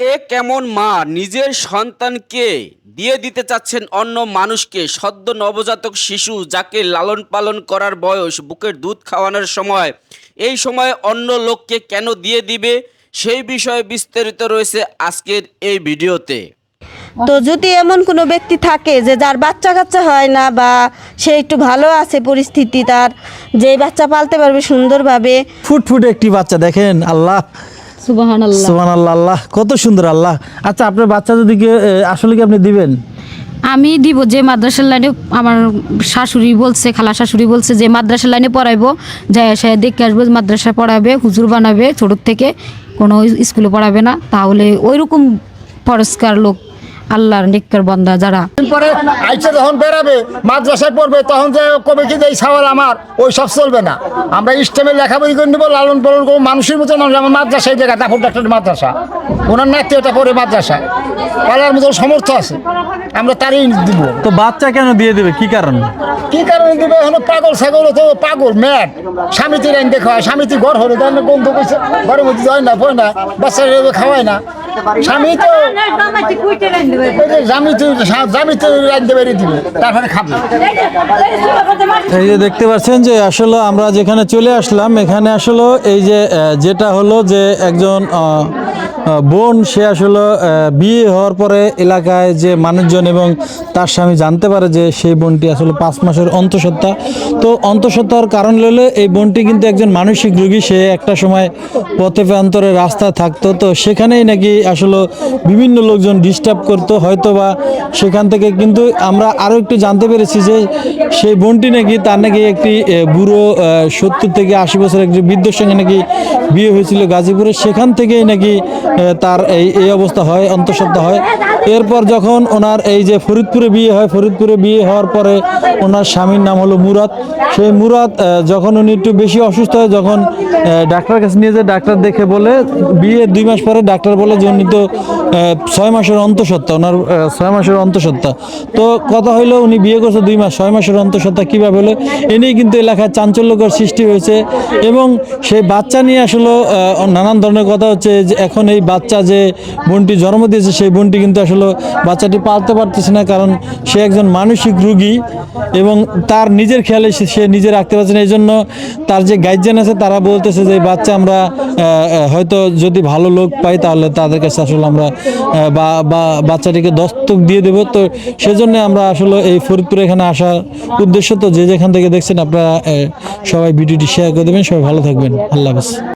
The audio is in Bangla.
এ কেমন মা? নিজের সন্তানকে দিয়ে দিতে চাচ্ছেন অন্য মানুষকে। সদ্য নবজাতক শিশু যাকে লালন পালন করার বয়স বুকের দুধ খাওয়ানোর সময় এই সময় অন্য লোককে কেন দিয়ে দিবে? সেই বিষয়ে বিস্তারিত রয়েছে আজকের এই ভিডিওতে। তো যদি এমন কোনো ব্যক্তি থাকে যে যার বাচ্চা কাচ্চা হয় না বা সে একটু ভালো আছে পরিস্থিতি তার যে বাচ্চা পালতে পারবে সুন্দরভাবে। ফুটফুটে একটি বাচ্চা দেখেন আল্লাহ। সুবাহান আল্লাহ আল্লাহ কত সুন্দর আল্লাহ। আচ্ছা আপনার বাচ্চা যদি আসলে কি আপনি দিবেন? আমি দিব যে মাদ্রাসার লাইনে আমার শাশুড়ি বলছে খালা শাশুড়ি বলছে যে মাদ্রাসার লাইনে পড়াইবো যাই সে দেখে আসব মাদ্রাসা পড়াবে হুজুর বানাবে ছোটোর থেকে কোনো স্কুলে পড়াবে না তাহলে ওইরকম পরিষ্কার লোক আল্লাহর নিকার বন্ধা যারা। পরে আইসে যখন বেরাবে মাদ্রাসায় পড়বে তখন যে কবে কি এই সাওয়াল আমার ওই সব চলবে না। আমরা ইস্টেমে লেখাপড়ি করে নেব লালন পালন করব মানুষের মতো মানুষ আমার মাদ্রাসায় জায়গা দাফর ডাক্তার মাদ্রাসা। ওনার নাতি ওটা পড়ে মাদ্রাসায়। পালার মতো সমর্থ আছে। আমরা তারই দিব। তো বাচ্চা কেন দিয়ে দেবে? কি কারণ? কি কারণে দিবে? এখন পাগল ছাগল তো পাগল ম্যাট স্বামীতি রাইন দেখা হয় স্বামীতি ঘর হলে দেন গন্ধ কইছে ঘরের মধ্যে যায় না পয় না বাচ্চারা খাওয়ায় না। স্বামী তো ওই তো জামি তো রাইনতে বেরিয়ে দিবে তারপরে খাবে। এই যে দেখতে পাচ্ছেন যে আসলে আমরা যেখানে চলে আসলাম এখানে আসলে এই যে যেটা হলো যে একজন বোন, সে আসলে বিয়ে হওয়ার পরে এলাকায় যে মানুষজন এবং তার স্বামী জানতে পারে যে সেই বোনটি আসলে পাঁচ মাসের অন্তঃসত্ত্বা। তো অন্তঃসত্ত্বার কারণ হলো এই বোনটি কিন্তু একজন মানসিক রোগী, সে একটা সময় পথে প্রান্তরে রাস্তায় থাকতো। তো সেখানেই নাকি আসলে বিভিন্ন লোকজন ডিস্টার্ব করতো হয়তো বা সেখান থেকে কিন্তু আমরা আরও একটু জানতে পেরেছি যে সেই বোনটি নাকি তার নাকি একটি বুড়ো সত্তর থেকে আশি বছর একটি বৃদ্ধর সঙ্গে নাকি বিয়ে হয়েছিল গাজীপুরে। সেখান থেকেই নাকি তার এই এই অবস্থা হয়, অন্তঃসত্ত্বা হয়। এরপর যখন ওনার এই যে ফরিদপুরে বিয়ে হয়, ফরিদপুরে বিয়ে হওয়ার পরে ওনার স্বামীর নাম হলো মুরাদ। সেই মুরাদ যখন উনি একটু বেশি অসুস্থ হয়, যখন ডাক্তার কাছে নিয়ে যায়, ডাক্তার দেখে বলে বিয়ে দুই মাস পরে ডাক্তার বলে যে উনি তো ছয় মাসের অন্তঃসত্ত্বা, ওনার ছয় মাসের অন্তঃসত্ত্বা। তো কথা হইল, উনি বিয়ে করছে দুই মাস, ছয় মাসের অন্তঃসত্ত্বা কীভাবে হলো? এ নিয়ে কিন্তু এলাকায় চাঞ্চল্যকর সৃষ্টি হয়েছে এবং সেই বাচ্চা নিয়ে আসলে নানান ধরনের কথা হচ্ছে যে এখন এই বাচ্চা যে বোনটি জন্ম দিয়েছে, সেই বোনটি কিন্তু আসলে বাচ্চাটি পালতে পারতেছে না, কারণ সে একজন মানসিক রোগী এবং তার নিজের খেয়ালে সে নিজে রাখতে পারছে না। এই জন্য তার যে গার্জেন আছে, তারা বলতেছে যে বাচ্চা আমরা হয়তো যদি ভালো লোক পাই, তাহলে তাদের কাছে আসলে আমরা বা বা বাচ্চাটিকে দস্তক দিয়ে দেবো। তো সেজন্য আমরা আসলে এই ফরিদপুরে এখানে আসার উদ্দেশ্য তো যে যেখান থেকে দেখছেন, আপনারা সবাই ভিডিওটি শেয়ার করে দেবেন। সবাই ভালো থাকবেন। আল্লাহ হাফেজ।